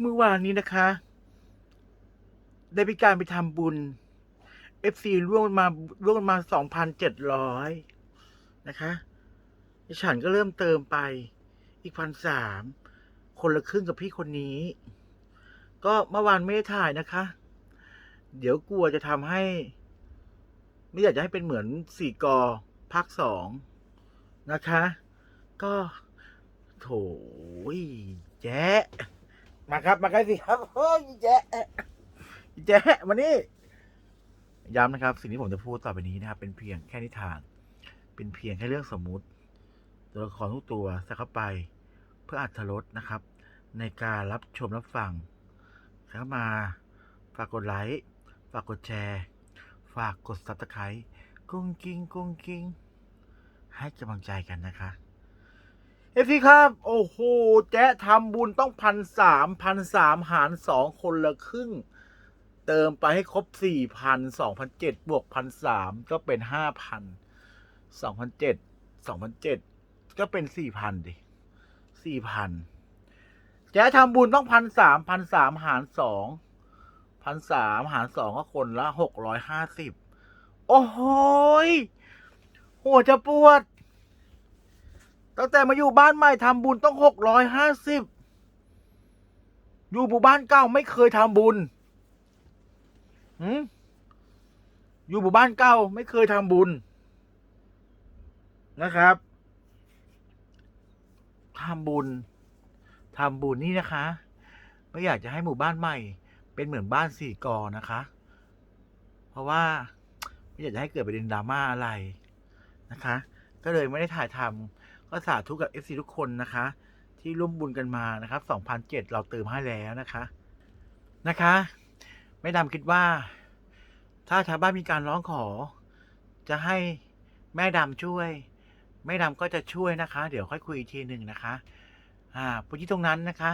เมื่อวานนี้นะคะ ได้มีการไปทำบุญ FC ร่วมมาร่วมมาสองพันเจ็ดร้อยนะคะฉันก็เริ่มเติมไปอีกพันสามคนละครึ่งกับพี่คนนี้ ก็เมื่อวานไม่ได้ถ่ายนะคะ เดี๋ยวกลัวจะทำให้ ไม่อยากจะให้เป็นเหมือนสี่กอภาคสองนะคะ ก็โถยแจ๊ะ มาครับ มาใกล้สิครับโอ้ยแจ๊ะแจ๊ะมานี่ย้ำนะครับ สิ่งที่ผมจะพูดต่อไปนี้นะครับ เป็นเพียงแค่นิทาน เป็นเพียงแค่เรื่องสมมุติ ตัวละครทุกตัวใส่เข้าไป เพื่ออัธรสนะครับ ในการรับชมรับฟังเข้ามาฝากกดไลค์ฝากกดแชร์ ฝากกด subscribe กุ้งกิ้งกุ้งกิ้งให้กำลังใจกันนะคะ เอฟซีครับ โอ้โห แจ๊ทำบุญต้องพันสามพันสามหารสองคนละครึ่ง เติมไปให้ครบสี่พันสองพันเจ็ดบวกพันสามก็เป็นห้าพันสองพันเจ็ดสองพันเจ็ดก็เป็นสี่พันดิสี่พันแจ๊ทำบุญต้องพันสามพันสามหารสองพันสามหารสองก็คนละหกร้อยห้าสิบโอ้โหหัวจะปวด ตั้งแต่มาอยู่บ้านใหม่ทำบุญต้องหกร้อยห้าสิบอยู่หมู่บ้านเก่าไม่เคยทำบุญหืมอยู่หมู่บ้านเก่าไม่เคยทำบุญนะครับทำบุญทำบุญนี่นะคะไม่อยากจะให้หมู่บ้านใหม่ เป็นเหมือนบ้านสี่กอนะคะ เพราะว่าไม่อยากจะให้เกิดประเด็นดราม่าอะไรนะคะ ก็เลยไม่ได้ถ่ายทำ ก็สาธุกับ FC ทุกคนนะคะ ที่ร่วมบุญกันมานะครับ2,007เราเติมให้แล้วนะคะนะคะไม่ดำคิดว่า ถ้าชาวบ้านมีการร้องขอ จะให้แม่ดำช่วย แม่ดำก็จะช่วยนะคะ เดี๋ยวค่อยคุยอีกทีหนึ่งนะคะ อ่าพื้นที่ตรงนั้นนะคะ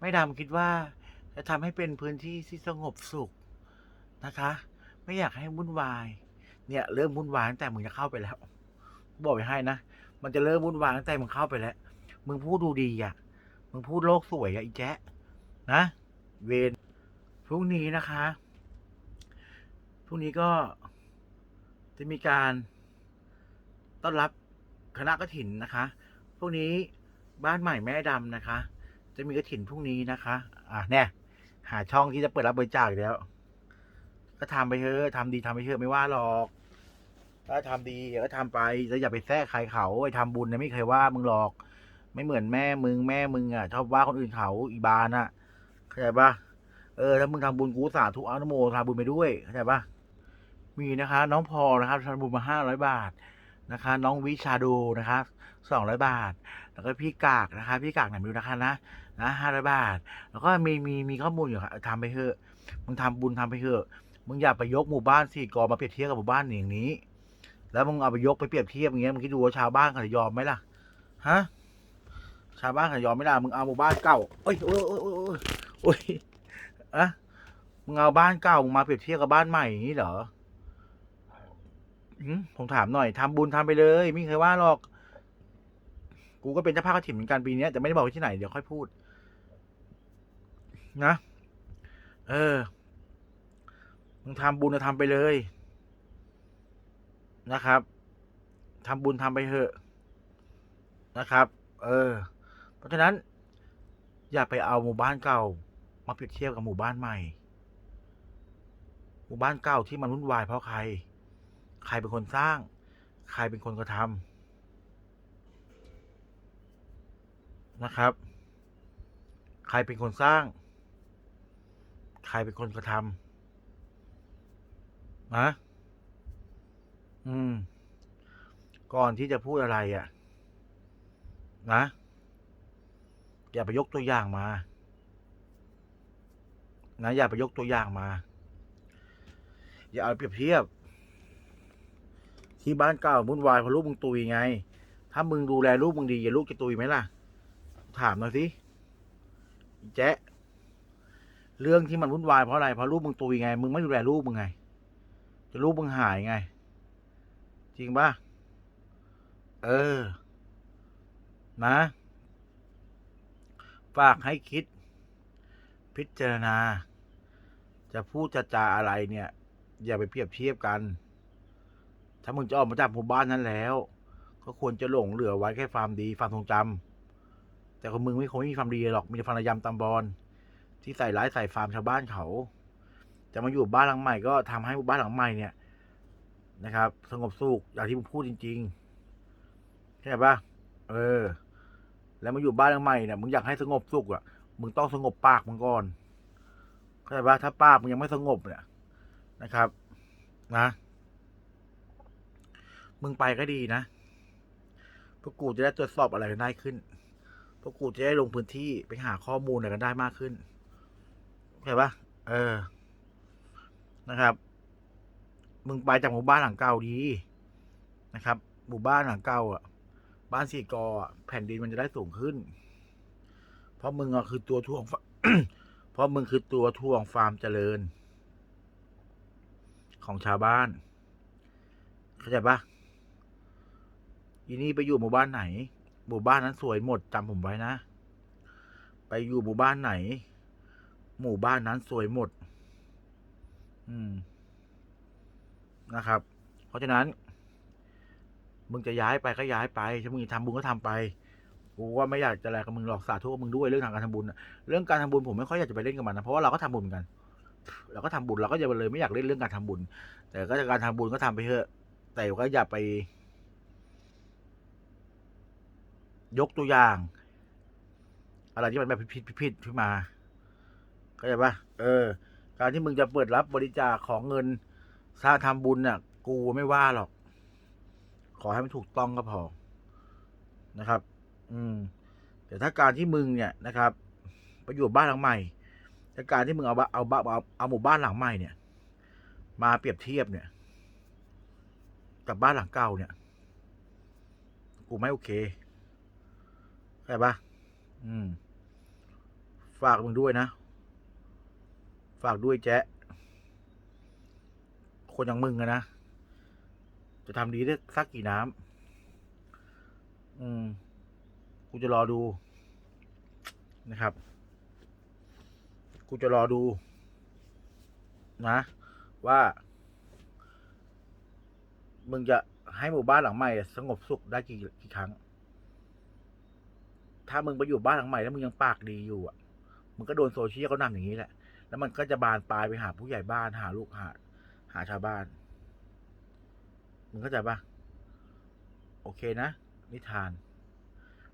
แม่ดำคิดว่าจะทำให้เป็นพื้นที่ที่สงบสุขนะคะ ไม่อยากให้วุ่นวาย เนี่ยเริ่มวุ่นวายตั้งแต่มึงจะเข้าไปแล้ว บอกไปให้นะ มันจะเริ่มวุ่นวายตั้งแต่มึงเข้าไปแล้ว มึงพูดดูดีอะ มึงพูดโลกสวยอะอีแจ๊ะนะ เวนพรุ่งนี้นะคะ พรุ่งนี้ก็จะมีการต้อนรับคณะกฐินนะคะ พรุ่งนี้บ้านใหม่แม่ดำนะคะ จะมีกฐินพรุ่งนี้นะคะ อะเนี่ยหาช่องที่จะเปิดรับบริจาคแล้ว ก็ทำไปเถอะทำดีทำไปเถอะไม่ว่าหรอก ถ้าทำดีก็ทำไปแล้วอย่าไปแทรกใครเขาไอ้ทำบุญนะไม่เคยว่ามึงหรอก ไม่เหมือนแม่มึงแม่มึงอะชอบว่าคนอื่นเขาอีบานอะเข้าใจปะเออถ้ามึงทำบุญกูสาธุอนุโมทนาบุญไปด้วยเข้าใจปะมีนะคะ น้องพอนะครับทำบุญมาห้าร้อยบาทนะคะ น้องวิชาดูนะคะสองร้อยบาท แล้วก็พี่กากนะคะ พี่กากไหนไม่รู้นะคะนะนะห้าร้อยบาท แล้วก็มีมีมีข้อมูลอยู่ค่ะทำไปเถอะมึงทำบุญทำไปเถอะมึงอย่าไปยกหมู่บ้านสี่กอมาเปรียบเทียบกับหมู่บ้านอย่างนี้ แล้วมึงเอาไปยกไปเปรียบเทียบอย่างเงี้ยมึงคิดดูว่าชาวบ้านเขาจะยอมไหมล่ะฮะชาวบ้านเขาจะยอมไหมล่ะมึงเอาหมู่บ้านเก่าโอ้ยโอ้ยโอ้ยโอ้ยโอ้ยอะมึงเอาบ้านเก่ามาเปรียบเทียบกับบ้านใหม่อย่างนี้เหรอผมถามหน่อยทำบุญทำไปเลย ไม่เคยว่าหรอก กูก็เป็นเจ้าภาพกรถิ่นเหมือนกันปีนี้แต่ไม่ได้บอกที่ไหนเดี๋ยวค่อยพูด นะ เออ มึงทำบุญจะทำไปเลย นะครับทำบุญทำไปเถอะนะครับ เออ เพราะฉะนั้น อย่าไปเอาหมู่บ้านเก่า มาเปรียบเทียบกับหมู่บ้านใหม่ หมู่บ้านเก่าที่มันวุ่นวายเพราะใคร ใครเป็นคนสร้าง ใครเป็นคนกระทำนะครับ ใครเป็นคนสร้าง ใครเป็นคนกระทำนะ อืม ก่อนที่จะพูดอะไรอะ่ะ นะ อย่าไปยกตัวอย่างมา นะ อย่าไปยกตัวอย่างมา อย่าเอาเปรียบเทียบ ที่บ้านเก่าวุ่นวายเพราะลูกมึงตุยไง ถ้ามึงดูแลลูกมึงดีอย่าลูกจะตุยไหมล่ะ ถามหน่อยสิแจ๊ะเรื่องที่มันวุ่นวายเพราะอะไรเพราะลูกมึงตุยไง มึงไม่ดูแลลูกมึงไง จะลูกมึงหายไง จริงป่ะ เออ นะ ฝากให้คิด พิจารณา จะพูดจะจาอะไรเนี่ย อย่าไปเปรียบเทียบกัน ถ้ามึงจะออกมาจากหมู่บ้านนั้นแล้ว ก็ควรจะหลงเหลือไว้แค่ความดีความทรงจำแต่ของมึงไม่คงไม่มีความดีหรอก มีแต่ความระยำตำบอลที่ใส่ร้ายใส่ฟาร์มชาวบ้านเขา จะมาอยู่บ้านหลังใหม่ก็ทำให้หมู่บ้านหลังใหม่เนี่ย นะครับ สงบสุขอย่างที่มึงพูดจริงๆเข้าใจปะเออ แล้วมาอยู่บ้านหลังใหม่เนี่ยมึงอยากให้สงบสุขอะมึงต้องสงบปากมึงก่อนเข้าใจปะถ้าปากมึงยังไม่สงบเนี่ยนะครับ นะ มึงไปก็ดีนะพวกกูจะได้ตรวจสอบอะไรกันได้ขึ้นพวกกูจะได้ลงพื้นที่ไปหาข้อมูลอะไรกันได้มากขึ้นเข้าใจปะเออนะครับ มึงไปจากหมู่บ้านหลังเก่าดีนะครับ หมู่บ้านหลังเก่าอะ บ้านสี่กอแผ่นดินมันจะได้สูงขึ้น เพราะมึงอะคือตัวทวงเพราะมึงคือตัวทวงฟาร์มเจริญ ของชาวบ้าน เข้าใจปะอีนี่ไปอยู่หมู่บ้านไหน หมู่บ้านนั้นสวยหมดจำผมไว้นะ ไปอยู่หมู่บ้านไหน หมู่บ้านนั้นสวยหมด อืม นะครับ เพราะฉะนั้น มึงจะย้ายไปก็ย้ายไปถ้ามึงจะทำบุญก็ทำไปกูว่าไม่อยากจะอะไรกับมึงหรอกสาธุกับมึงด้วยเรื่องทางการทำบุญเรื่องการทำบุญผมไม่ค่อยอยากจะไปเล่นกับมันนะเพราะว่าเราก็ทำบุญกันเราก็ทำบุญเราก็จะเลยไม่อยากเล่นเรื่องการทำบุญ แต่ก็จะการทำบุญก็ทำไปเถอะ แต่ก็อย่าไป ยกตัวอย่าง อะไรที่มันแบบผิดๆผิดขึ้นมาเข้าใจปะเออ การที่มึงจะเปิดรับบริจาคของเงิน สร้างทำบุญน่ะกูไม่ว่าหรอก ขอให้มันถูกต้องก็พอนะครับ อืม แต่ถ้าการที่มึงเนี่ยนะครับไปอยู่บ้านหลังใหม่ถ้าการที่มึงเอาเอาบ้าเอาเอาหมู่บ้านหลังใหม่เนี่ย มาเปรียบเทียบเนี่ย กับบ้านหลังเก่าเนี่ย กูไม่โอเคเข้าใจปะอืม ฝากมึงด้วยนะ ฝากด้วยแจ๊ะ คนอย่างมึงอะนะ จะทำดีได้สักกี่น้ำอืมกูจะรอดูนะครับ กูจะรอดู นะ ว่า มึงจะให้หมู่บ้านหลังใหม่สงบสุขได้กี่กี่ครั้ง ถ้ามึงไปอยู่บ้านหลังใหม่แล้วมึงยังปากดีอยู่อะ มึงก็โดนโซเชียลเขานำอย่างนี้แหละ แล้วมันก็จะบานปลายไปหาผู้ใหญ่บ้านหาลูกหา หาชาวบ้าน มึงเข้าใจปะโอเคนะ นิทาน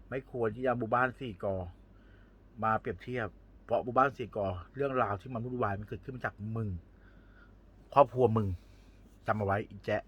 ไม่ควรที่จะบูบ้านสี่กอ มาเปรียบเทียบ เพราะบูบ้านสี่กอ เรื่องราวที่มันวุ่นวายมันเกิดขึ้นมาจากมึง ครอบครัวมึงจำเอาไว้อีแจ๊ะ